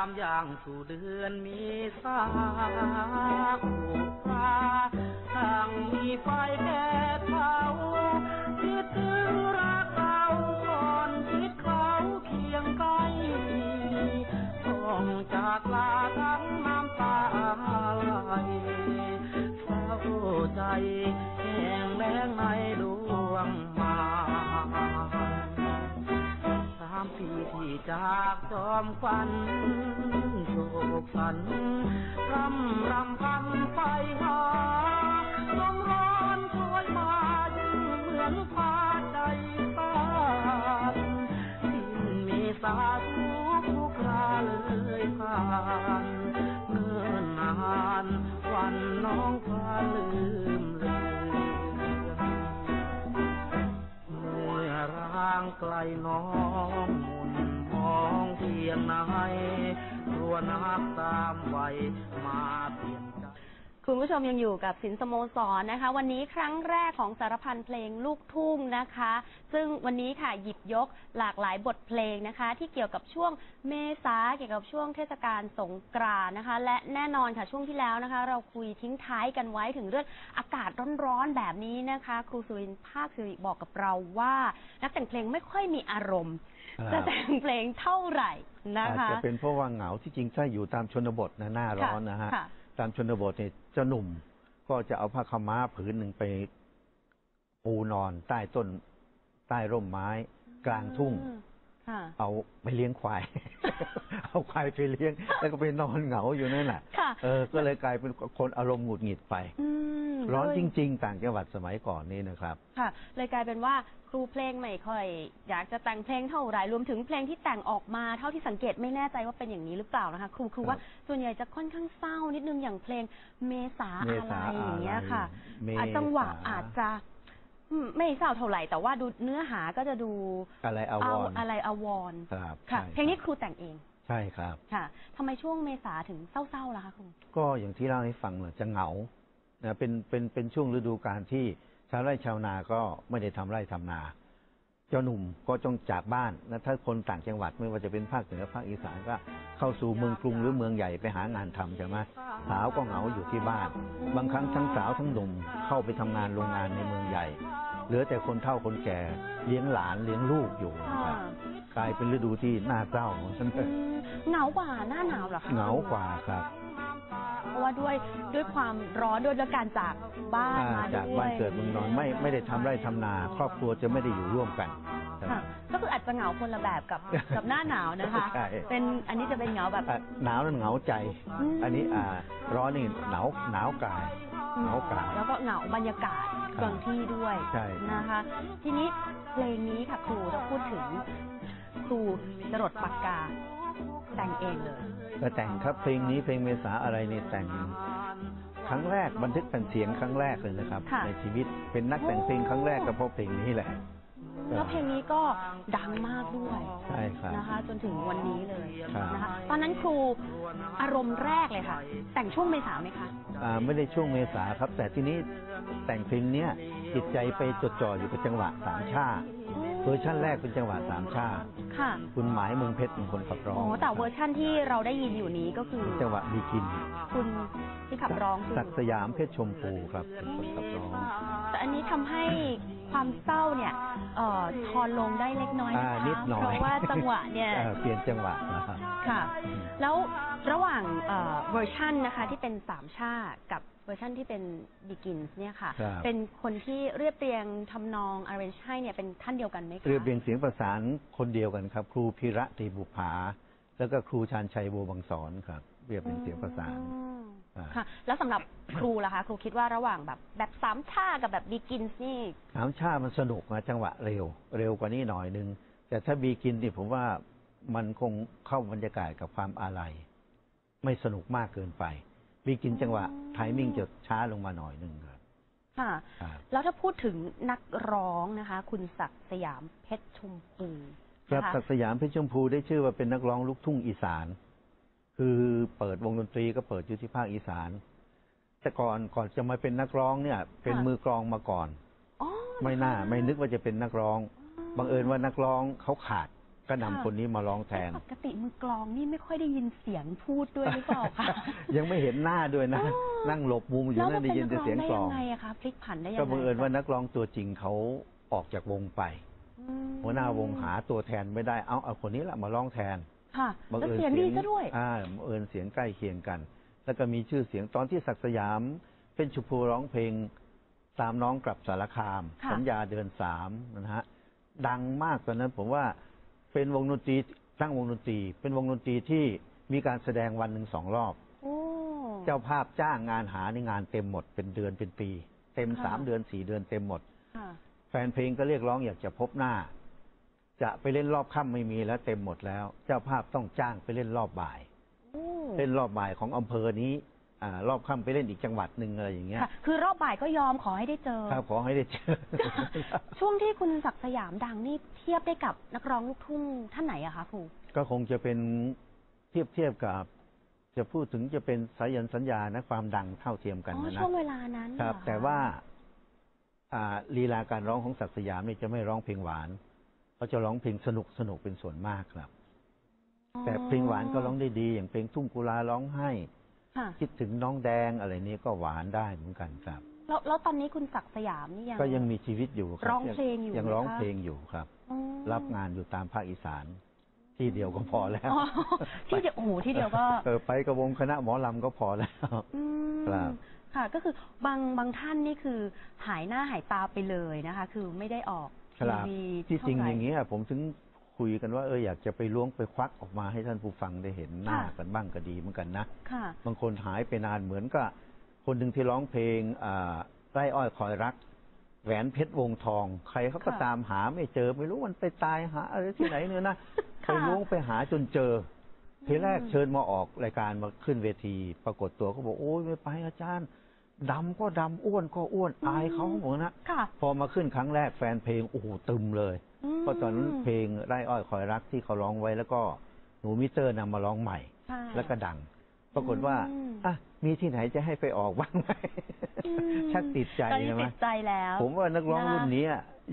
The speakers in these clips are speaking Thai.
ามย่างสู่เดือนมีสาผูกพาทางมีไฟแก่เผาคิดถึงรักเก่าก่อนคิดเขาเคียงใกล้ต้องจากลาทั้งน้ำตาไหลเศร้าใจ จากจอมควันโศกสันรำรำพันไฟหาลมร้อนช่วยมายิ่งเหมือนพาใจขาดดินมีสาทุกทุกราเลยผ่านเนิ่นนานวันน้องพาลืมเลือนเมื่อร่างไกลน้องหมุน องเพียงไหนรัวนักตามไวมาเปลี่ยน คุณผู้ชมยังอยู่กับสินสโมสรนะคะ วันนี้ครั้งแรกของสารพันเพลงลูกทุ่งนะคะ ซึ่งวันนี้ค่ะหยิบยกหลากหลายบทเพลงนะคะ ที่เกี่ยวกับช่วงเมษาเกี่ยวกับช่วงเทศกาลสงกรานต์นะคะ และแน่นอนค่ะช่วงที่แล้วนะคะ เราคุยทิ้งท้ายกันไว้ถึงเรื่องอากาศร้อนๆแบบนี้นะคะ ครูสุรินทร์ภาคสิริบอกกับเราว่า นักแต่งเพลงไม่ค่อยมีอารมณ์ครับจะแต่งเพลงเท่าไหร่นะอาจคะจะเป็นเพราะว่าเหงาที่จริงถ้าอยู่ตามชนบทนะหน้าร้อนนะฮะค่ะ ตามชนบทเนี่ยเจ้าหนุ่มก็จะเอาผ้าขาวม้าผืนหนึ่งไปปูนอนใต้ต้น ใต้ร่มไม้ กลางทุ่งอืมค่ะเอาไปเลี้ยงควาย เอาควายไปเลี้ยง แล้วก็ไปนอนเหงาอยู่นั่นแหละค่ะเออ ก็เลยกลายเป็นคนอารมณ์หงุดหงิดไปอืม ร้อนเลยจริง ๆ ต่างจังหวัดสมัยก่อนนี่นะครับ ค่ะ เลยกลายเป็นว่าครูเพลงไม่ค่อย อยากจะแต่งเพลงเท่าไหร่รวมถึงเพลงที่แต่งออกมาเท่าที่สังเกตไม่แน่ใจว่าเป็นอย่างนี้หรือเปล่านะคะ ครูคือว่าส่วนใหญ่จะค่อนข้างเศร้านิดนึงอย่างเพลงเมษาเมอะษาไรอย่างเงี้ยค่ะเมษาอาจจังหวะอาจจะอืมไม่เศร้าเท่าไหร่แต่ว่าดูเนื้อหาก็จะดูอะไรอาวรณ์อะไรอาวรณ์ครับค่ะใช่เพลงนี้ครูแต่งเองใช่ครับ ค่ะทำไมช่วงเมษาถึงเศร้าๆล่ะคะครูก็อย่างที่เล่าให้ฟังแหละจะเหงา นะเป็นเป็นเป็นช่วงฤดูกาลที่ชาวไร่ชาวนาก็ไม่ได้ทำไร่ทำนา เจ้าหนุ่มก็ต้องจากบ้านนะถ้าคนต่างจังหวัดไม่ว่าจะเป็นภาคเหนือภาคอีสานก็เข้าสู่เมืองกรุงหรือเมืองใหญ่ไปหางานทำใช่ไหมสาวก็เหงาอยู่ที่บ้าน บางครั้งทั้งสาวทั้งหนุ่มเข้าไปทำงานโรงงานในเมืองใหญ่ เหลือแต่คนเฒ่าคนแก่เลี้ยงหลานเลี้ยงลูกอยู่นะครับกลายเป็นฤดูที่น่าเศร้าเหมือนกันอืมเหงากว่าหน้าหนาวเหรอคะเหงากว่าครับเพราะ ว่าด้วยด้วยความร้อนด้วยด้วยการจากบ้านอ่ามาจากด้วยบ้านเกิดเมืองนอนไม่ไม่ได้ทำไร่ทำนา ครอบครัวจะไม่ได้อยู่ร่วมกัน ค่ะก็คืออาจจะเหงาคนละแบบกับ กับหน้าหนาวนะคะ ใช่ เป็นอันนี้จะเป็นเหงาแบบ อะหนาวนั้นเหงาใจ อืม อันนี้อ่าร้อนนี่หนาวหนาวกายเหงากาย แล้วก็เหงาบรรยากาศครับบางที่ด้วยใช่ นะคะ ทีนี้เพลงนี้ค่ะครูถ้าพูดถึงครูจรดปากกา แต่งเองเลยก็แต่งครับเพลงนี้เพลงเมษาอะไรนี่แต่งครั้งแรกบันทึกแผ่นเสียงครั้งแรกเลยนะครับค่ะในชีวิตเป็นนักแต่งเพลงครั้งแรกก็เพราะเพลงนี้แหละ แล้วเพลงนี้ก็ดังมากด้วยใช่ครับนะคะ จนถึงวันนี้เลยครับ นะคะ ตอนนั้นครูอารมณ์แรกเลยค่ะ แต่งช่วงเมษาไหมคะ อ่าไม่ได้ช่วงเมษาครับ แต่ทีนี้แต่งเพลงเนี้ยจิตใจไปจดจ่ออยู่กับจังหวะสามชาเวอร์ชั่นแรกเป็นจังหวะสามชาค่ะ คุณหมายเมืองเพชรเป็นคนขับร้องโอ้แต่เวอร์ชั่นที่เราได้ยินอยู่นี้ก็คือจังหวะบีกินคุณที่ขับร้องคือศักดิ์สยามเพชรชมพูครับเป็นคนขับร้อง แต่อันนี้ทำให้ความเศร้าเนี่ยเอ่ อทอนลงได้เล็กน้อยอ่านะคะนิดหน่อยเพราะว่าจังหวะเนี่ยอ่าเปลี่ยนจังหวะนะครับ ค่ะ แล้วระหว่างเอ่อเวอร์ชันนะคะที่เป็นสามชาติกับเวอร์ชันที่เป็น begins เนี่ยค่ะ ครับ เป็นคนที่เรียบเรียงทำนอง arrange ให้เนี่ยเป็นท่านเดียวกันไหมคะ เรียบเรียงเสียงประสานคนเดียวกันครับ ครูพิระตรีบุภาแล้วก็ครูชาญชัยบัวบางสอนครับ เรียบเรียงเสียงประสานอืมอ่าค่ะ แล้วสำหรับครูล่ะคะ ครูคิดว่าระหว่างแบบแบบสามชาติกับแบบ begins นี่ สามชาติมันสนุกนะจังหวะเร็ว เร็วกว่านี้หน่อยนึง แต่ถ้าบีกินนี่ผมว่ามันคงเข้าบรรยากาศกับความอาลัยไม่สนุกมากเกินไปบีกินจังหวะไทมิ่งจะช้าลงมาหน่อยนึงครับ ค่ะ ครับ แล้วถ้าพูดถึงนักร้องนะคะ คุณศักดิ์สยามเพชรชมพูครับนะคะศักดิ์สยามเพชรชมพูได้ชื่อว่าเป็นนักร้องลูกทุ่งอีสาน คือเปิดวงดนตรีก็เปิดอยู่ที่ภาคอีสาน แต่ก่อนก่อนจะมาเป็นนักร้องเนี่ย เป็นมือกลองมาก่อนอ๋อไม่น่า ไม่นึกว่าจะเป็นนักร้องบังเอิญว่านักร้องเขาขาดก็นำคนนี้มาร้องแทน ปกติมือกลองนี่ไม่ค่อยได้ยินเสียงพูดด้วยหรือเปล่าคะยังไม่เห็นหน้าด้วยนะอ๋อนั่งหลบมุมอยู่แล้วนั่มานได้เป็นยินนักแต่ร้องเสียงได้กลอยังงไงอะคะพลิกผันได้ยังไงก็บังเอิญว่าคะนักร้องตัวจริงเขาออกจากวงไปอืมหัวหน้าวงหาตัวแทนไม่ได้เอาเอาคนนี้แหละมาร้องแทน ค่ะบังแล้วเอิญเสียงดีซะด้วย อ่าบังเอิญเสียงใกล้เคียงกัน แล้วก็มีชื่อเสียงตอนที่ศักดิ์สยามเป็นชุพูร้องเพลงตามน้องกลับสารคาม ค่ะ สัญญาเดินสามนะฮะดังมากตอนนั้นผมว่าเป็นวงดนตรีตั้งวงดนตรี เป็นวงดนตรีที่มีการแสดงวันหนึ่งสองรอบ โอ้ เจ้าภาพจ้างงานหาในงานเต็มหมดเป็นเดือนเป็นปี เต็มค่ะ สามเดือนสี่เดือนเต็มหมด ค่ะ แฟนเพลงก็เรียกร้องอยากจะพบหน้า จะไปเล่นรอบค่ำไม่มีแล้วเต็มหมดแล้ว เจ้าภาพต้องจ้างไปเล่นรอบบ่ายโอ้เล่นรอบบ่ายของอำเภอนี้อ่ารอบค่ำไปเล่นอีกจังหวัดหนึ่งอะไรอย่างเงี้ยค่ะคือรอบบ่ายก็ยอมขอให้ได้เจอครับขอให้ได้เจอ ช่วงที่คุณศักดิ์สยามดังนี่เทียบได้กับนักร้องลูกทุ่งท่านไหนอะคะครูก็คงจะเป็นเทียบเทียบกับ จะพูดถึงจะเป็นสายันสัญญานะความดังเท่าเทียมกันอ๋อนะนะช่วงเวลานั้นครับเหอคะแต่ว่าอ่าลีลาการร้องของศักดิ์สยามนี่จะไม่ร้องเพลงหวาน เขาจะร้องเพลงสนุกสนุกเป็นส่วนมากครับอ๋อแต่เพลงหวานก็ร้องได้ดี อย่างเพลงทุ่งกุลาร้องให้ค่ะคิดถึงน้องแดงอะไรนี้ก็หวานได้เหมือนกันครับ แล้วแล้วตอนนี้คุณศักดิ์สยามนี่ยังก็ยังมีชีวิตอยู่คบร้องเพลงอยู่ยังร้องไหมคะเพลงอยู่ครับอ๋อรับงานอยู่ตามภาคอีสาน ที่เดียวก็พอแล้วอ๋อที่เดียวโอ้โหที่เดียวก็เออไปกับวงคณะหมอลำก็พอแล้วอืมครับค่ะ ก็คือบางบางท่านนี่คือหายหน้าหายตาไปเลยนะคะ คือไม่ได้ออก คทีรับวีที่จริงเท่ไหอย่างนี้ยผมถึงคุยกันว่าเอออยากจะไปล้วงไปควักออกมาให้ท่านผู้ฟังได้เห็นหน้าค่ะ กันบ้างก็ดีเหมือนกันนะ ค่ะ บางคนหายไปนานเหมือนกับคนหนึ่งที่ร้องเพลงอ่าไร่อ้อยคอยรัก แหวนเพชรวงทอง ใครเขาก็ค่ะตามหาไม่เจอ ไม่รู้มันไปตายหาอะไรที่ไหนเนี่ยนะค่ะไปล้วงไปหาจนเจอ ทีแรกอืม เชิญมาออกรายการมาขึ้นเวที ปรากฏตัวเขาบอกโอ้ยไม่ไปอาจารย์ ดำก็ดำอ้วนก็อ้วนอายเขาหมดนะค่ะ พอมาขึ้นครั้งแรกแฟนเพลงโอ้โหตึมเลยมเพราะตอนนั้นเพลงไร่อ้อยคอยรักที่เขาร้องไว้แล้วก็หนูมิเตอร์นำมาร้องใหม่ใช่แล้วก็ดัง ปรากฏว่าอืมอะมีที่ไหนจะให้ไปออกบ้างไหมอืมชักติดใจตอนนี้ใช่ไหมติดใจแล้ว ผมว่านักร้องนะคะรุ่นนี้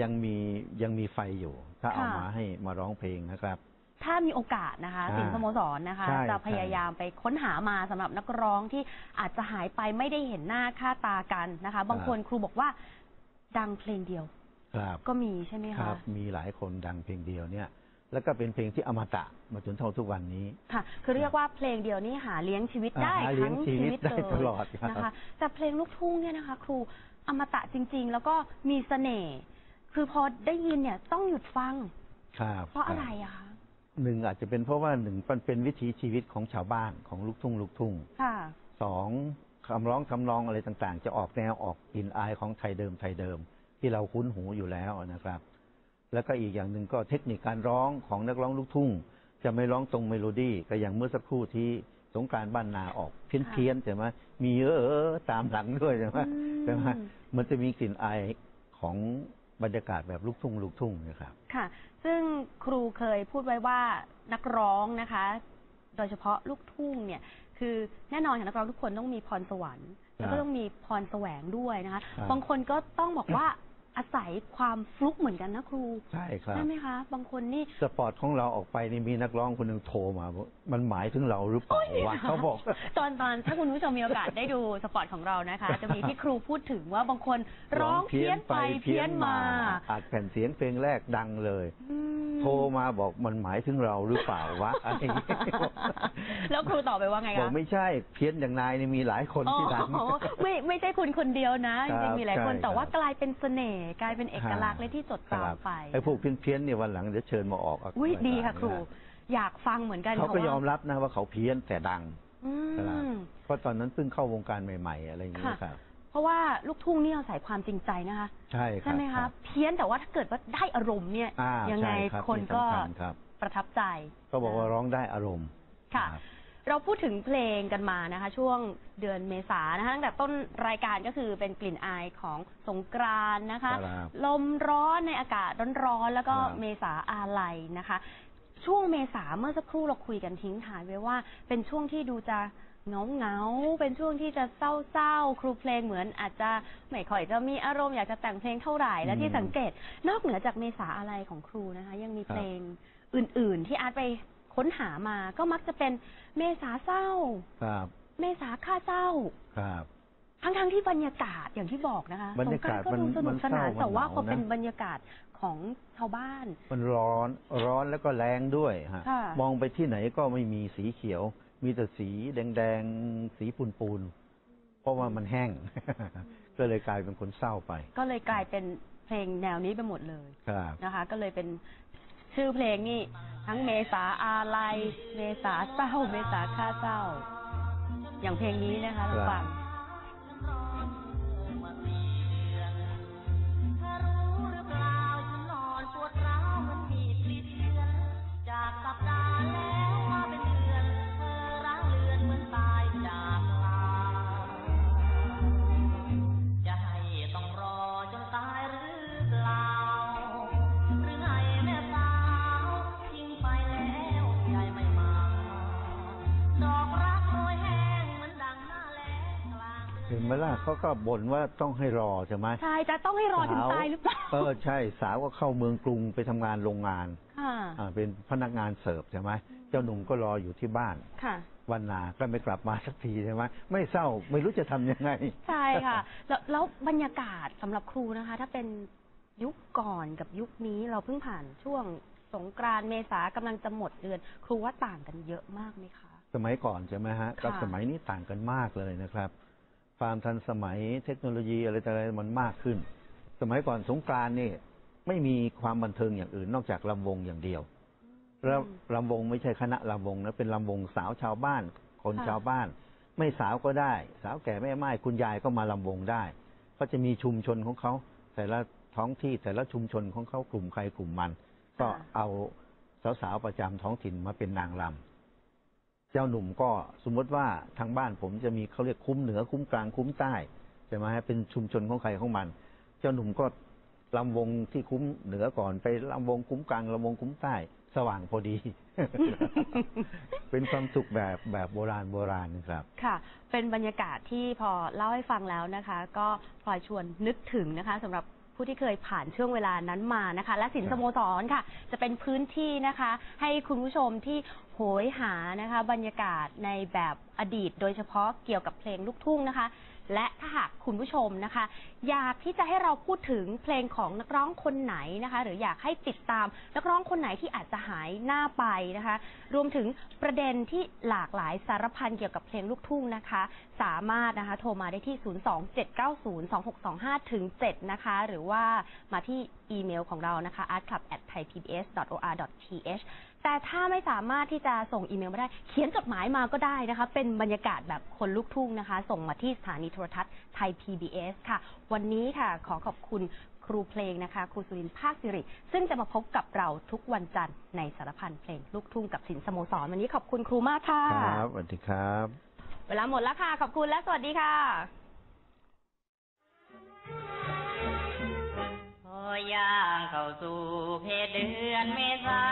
ยังมียังมีไฟอยู่ ถ้าเอาค่ะมาให้มาร้องเพลงนะครับ ถ้ามีโอกาสนะคะ อ่าสิงห์สโมสรนะคะ ใช่จะพยายามไปค้นหามาสำหรับนักร้องที่อาจจะหายไปไม่ได้เห็นหน้าค่าตากันนะคะ บางคนครูบอกว่า ดังเพลงเดียว ครับก็มีใช่ไหมครัคะบมีหลายคนดังเพลงเดียวเนี่ย แล้วก็เป็นเพลงที่อมตะมาจนเท่าทุกวันนี้ ค่ะ คือเรียกว่าเพลงเดียวนี่หาเลี้ยงชีวิตได้อ่าหาเลี้ยงทั้งชีชีวิวิตตได้เลยตลอดครับ นะคะ แต่เพลงลูกทุ่งเนี่ยนะคะ ครูอมตะจริง ๆ แล้วก็มีเสน่ห์คือพอได้ยินเนี่ยต้องหยุดฟัง ครับเพราะอะไรอะคะ หนึ่งอาจจะเป็นเพราะว่าหนึ่งมันเป็นวิถีชีวิตของชาวบ้านของลูกทุ่งลูกทุ่งค่ะสองคำร้องคำนองอะไรต่างๆ จะออกแนวออกกลิ่นอายของไทยเดิมไทยเดิม ที่เราคุ้นหูอยู่แล้วนะครับ แล้วก็อีกอย่างหนึ่งก็เทคนิคการร้องของนักร้องลูกทุ่ง จะไม่ร้องตรงเมโลดี้ก็อย่างเมื่อสักครู่ที่สงกรารบ้านนาออกเพี้ยนค่ะเพี้ยนใช่ไหมมีเออเออตามหลังด้วยใช่ไหมอืมใช่ไหมมันจะมีกลิ่นอายของ บรรยากาศแบบลูกทุ่งลูกทุ่งนะครับ ค่ะ ซึ่งครูเคยพูดไว้ว่านักร้องนะคะ โดยเฉพาะลูกทุ่งเนี่ย คือแน่นอนค่ะนักร้องทุกคนต้องมีพรสวรรค์แล้วก็ต้องมีพรแสวงด้วยนะคะครับบางคนก็ต้องบอกว่า อาศัยความฟลุกเหมือนกันนะครูใช่ครับ ใช่ไหมคะ บางคนนี่ สปอร์ตของเราออกไปนี่มีนักร้องคนหนึ่งโทรมาบอกมันหมายถึงเราหรือเปล่าวะเขาบอก ตอนตอนถ้าคุณผู้ชมมีโอกาสได้ดูสปอตของเรานะคะ จะมีที่ครูพูดถึงว่าบางคนร้องเพี้ยนไปเพี้ยนมาอัดแผ่นเสียงเพลงแรกดังเลยอืมโทรมาบอกมันหมายถึงเราหรือเปล่าวะอะไรอย่างเงี้ยแล้วครูตอบไปว่าไงบอกคะไม่ใช่เพี้ยนอย่างนายนี่มีหลายคนที่ดังอ๋อไม่ไม่ใช่คุณคนเดียวนะคจรับริงๆมีหลายคนใช่แต่ว่าครับกลายเป็นเสน่ห์กลายเป็นเอกลักษณ์เลยที่จดครับจำไปไอ้พวกเพี้ยนๆเนี่ยวันหลังเดี๋ยวเชิญมาออกอุ้ยรายการดีค่ะครูนอยากฟังเหมือนกันเขาก็ค่ะว่ยอมรับนะว่าเขาเพี้ยนแต่ดังอืครับมเพราะตอนนั้นเพิ่งเข้าวงการใหม่ๆ อะไรอย่างเงี้ยค่ะครับเพราะว่าลูกทุ่งนี่อาศัยความจริงใจนะคะ ใช่ครับใช่ไหมรัคะบเพี้ยนแต่ว่าถ้าเกิดว่าได้อารมณ์เนี่ยอ่ายังไงใช่รับคนที่ก็สำคัญครับประทับใจ ก็บอกว่าร้องได้อารมณ์ค่ะรับ เราพูดถึงเพลงกันมานะคะ ช่วงเดือนเมษานะคะตั้งแต่ต้นรายการก็คือเป็นกลิ่นอายของสงกรานต์นะคะ ครับลมร้อนในอากาศร้อนๆแล้วก็ครับ เมษาอาลัยนะคะ ช่วงเมษาเมื่อสักครู่เราคุยกันทิ้งท้ายไว้ว่า เป็นช่วงที่ดูจะเงาเงาๆเป็นช่วงที่จะเศร้าๆ ครูเพลงเหมือนอาจจะไม่ค่อยจะมีอารมณ์อยากจะแต่งเพลงเท่าไหร่และที่อืมสังเกต นอกเหนือจากเมษาอาลัยของครูนะคะ ยังมีครับเพลงอื่นๆ ที่อาร์ตไป ค้นหามาก็มักจะเป็นเมษาเศร้า ครับ เมษาค่าเศร้า ครับ ทั้งๆที่บรรยากาศอย่างที่บอกนะคะบรรยากาศสงรนต์ก็ดูสนุกสนานมันมันเศร้าแต่ว่ามันเหพองานะเป็นบรรยากาศของชาวบ้าน มันร้อนร้อนแล้วก็แรงด้วยฮะค่ะ มองไปที่ไหนก็ไม่มีสีเขียว มีแต่สีแดงๆ สีปูนปูนๆเพราะว่ามันแห้ง ก็เลยกลายเป็นคนเศร้าไป ก็เลยกลายเป็นเพลงแนวนี้ไปหมดเลยครับ นะคะ ก็เลยเป็น ชื่อเพลงนี่ ทั้งเมษาอาลัย เมษาเศร้า เมษาค่าเศร้า อย่างเพลงนี้นะคะลองฟัง ห็นไหมล่ะเขาก็บ่นว่าต้องให้รอใช่ไหมใช่จะต้องให้รอถึงตายหรือเปล่าเออใช่สาวก็เข้าเมืองกรุงไปทำงานโรงงานค่ะอ่าเป็นพนักงานเสิร์ฟใช่ไหมเจ้าหนุ่มก็รออยู่ที่บ้านค่ะวันนาก็ไม่กลับมาสักทีใช่ไหมไม่เศร้าไม่รู้จะทำยังไง ใช่ค่ะ แล้วแล้วบรรยากาศสำหรับครูนะคะ ถ้าเป็นยุคก่อนกับยุคนี้เราเพิ่งผ่านช่วงสงกรานต์เมษากำลังจะหมดเดือน ครูว่าต่างกันเยอะมากไหมคะ สมัยก่อนใช่ไหมฮะกับค่ะสมัยนี้ต่างกันมากเลยนะครับ ความทันสมัยเทคโนโลยีอะไรต่ออะไรมันมากขึ้น สมัยก่อนสงกรานต์นี่ไม่มีความบันเทิงอย่างอื่นนอกจากลำวงอย่างเดียวแล้วลำวงไม่ใช่คณะลำวงนะเป็นลำวงสาวชาวบ้าน คนค่ะชาวบ้าน ไม่สาวก็ได้ สาวแก่แม่ไม้คุณยายก็มาลำวงได้ก็จะมีชุมชนของเขา แต่ละท้องที่แต่ละชุมชนของเขากลุ่มใครกลุ่มมัน ก็เอาสาวๆประจำท้องถิ่นมาเป็นนางลำ เจ้าหนุ่มก็สมมติว่าทางบ้านผมจะมีเขาเรียกคุ้มเหนือคุ้มกลางคุ้มใต้ใช่ไหมฮะเป็นชุมชนของใครของมัน เจ้าหนุ่มก็ลำวงที่คุ้มเหนือก่อนไปลำวงคุ้มกลางลำวงคุ้มใต้ สว่างพอดี เป็นความสุขแบบแบบโบราณโบราณนะครับ ค่ะ เป็นบรรยากาศที่พอเล่าให้ฟังแล้วนะคะ ก็พลอยชวนนึกถึงนะคะสำหรับ ผู้ที่เคยผ่านช่วงเวลานั้นมานะคะ และสินครับสโมสรค่ะ จะเป็นพื้นที่นะคะ ให้คุณผู้ชมที่โหยหานะคะ บรรยากาศในแบบอดีต โดยเฉพาะเกี่ยวกับเพลงลูกทุ่งนะคะ และถ้าหากคุณผู้ชมนะคะ อยากที่จะให้เราพูดถึงเพลงของนักร้องคนไหนนะคะ หรืออยากให้ติดตามนักร้องคนไหนที่อาจจะหายหน้าไปนะคะ รวมถึงประเด็นที่หลากหลายสารพันเกี่ยวกับเพลงลูกทุ่งนะคะ สามารถนะคะโทรมาได้ที่ 027902625ถึง7นะคะ หรือว่ามาที่อีเมลของเรานะคะ artclub@thaipbs.or.th แต่ถ้าไม่สามารถที่จะส่งอีเมลมาได้ เขียนจดหมายมาก็ได้นะคะ เป็นบรรยากาศแบบคนลูกทุ่งนะคะ ส่งมาที่สถานีโทรทัศน์ไทย PBS ค่ะ วันนี้ค่ะ ขอขอบคุณครูเพลงนะคะ ครูสุรินทร์ภาคสิริ ซึ่งจะมาพบกับเราทุกวันจันทร์ในสารพันเพลงลูกทุ่งกับสินสโมสร วันนี้ขอบคุณครูมากค่ะ ครับสวัสดีครับ เวลาหมดแล้วค่ะ ขอบคุณและสวัสดีค่ะพอย่างเข้าสู่เพศเดือนเมษา